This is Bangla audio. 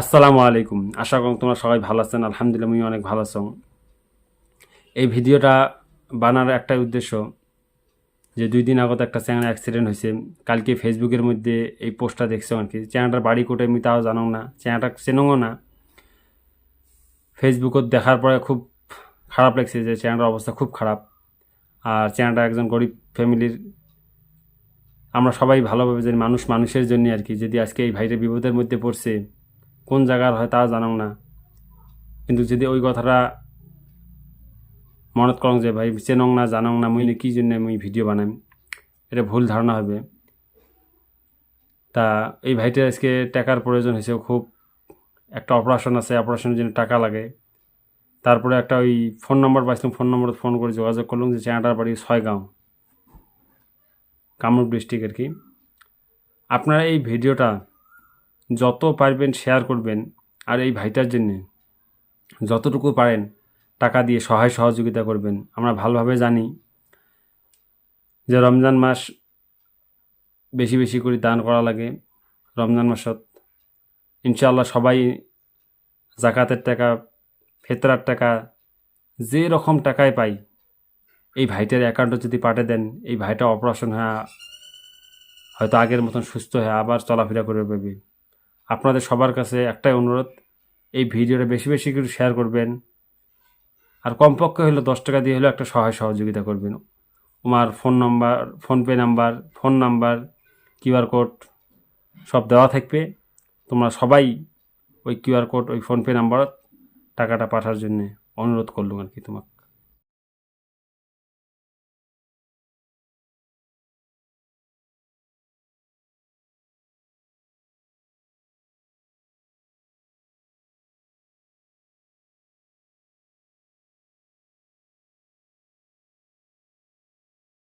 আসসালামু আলাইকুম। আশা করি তোমরা সবাই ভালো আছেন। আলহামদুলিল্লাহ আমি অনেক ভালো আছো। এই ভিডিওটা বানার একটাই উদ্দেশ্য যে দুই দিন আগত একটা চ্যানেল অ্যাক্সিডেন্ট হয়েছে। কালকে ফেসবুকের মধ্যে এই পোস্টটা দেখছ আর কি চ্যানেলটার বাড়ি কোটে আমি তাও জানো না, চ্যানেলটা চেনও না। ফেসবুকত দেখার পরে খুব খারাপ লাগছে যে চ্যানেলটার অবস্থা খুব খারাপ। আর চ্যানেলটা একজন গরিব ফ্যামিলির। আমরা সবাই ভালোভাবে জানি, মানুষ মানুষের জন্য আর কি। যদি আজকে এই ভাইটা বিপদের মধ্যে পড়ছে কোন জায়গার হয় তা জানাও না। কিন্তু যদি ওই কথাটা মনত করং যে, ভাই চেনং না জানং না, মুই কি জন্য মুই ভিডিও বানাম? এটা ভুল ধারণা হবে। তা এই ভাইটার আজকে টাকার প্রয়োজন হয়েছে খুব একটা অপারেশন আছে অপারেশনের জন্য টাকা লাগে। তারপরে একটা ওই ফোন নম্বর পাইছিলাম ফোন নম্বরে ফোন করে যোগাযোগ করলাম যে, চেনাটার বাড়ি ছয়গাঁও, কামরূপ ডিস্ট্রিক্ট আর কি? আপনারা এই ভিডিওটা যত পারবেন শেয়ার করবেন আর এই ভাইটার জন্যে যতটুকু পারেন টাকা দিয়ে সহায় সহযোগিতা করবেন। আমরা ভালোভাবে জানি যে রমজান মাস বেশি বেশি করে দান করা লাগে। রমজান মাসত ইনশাআল্লাহ সবাই জাকাতের টাকা, ফেতরার টাকা, যে রকম টাকায় পাই, এই ভাইটার অ্যাকাউন্টে যদি পাঠিয়ে দেন, এই ভাইটা অপারেশন হয়ে, হয়তো আগের মতন সুস্থ হয়ে আবার চলাফেরা করে পাবে আপনাদের সবার কাছে একটাই অনুরোধ, এই ভিডিওটা বেশি বেশি করে শেয়ার করবেন। আর কমপক্ষে হলো দশ টাকা দিয়ে হলেও একটা সহায় সহযোগিতা করবেন। আমার phone number PhonePe number phone number QR code সব দেওয়া থাকবে। তোমরা সবাই ওই কিউআর কোড ওই ফোনপে নাম্বারত টাকাটা পাঠার জন্য অনুরোধ করলাম আর কি তোমাকে।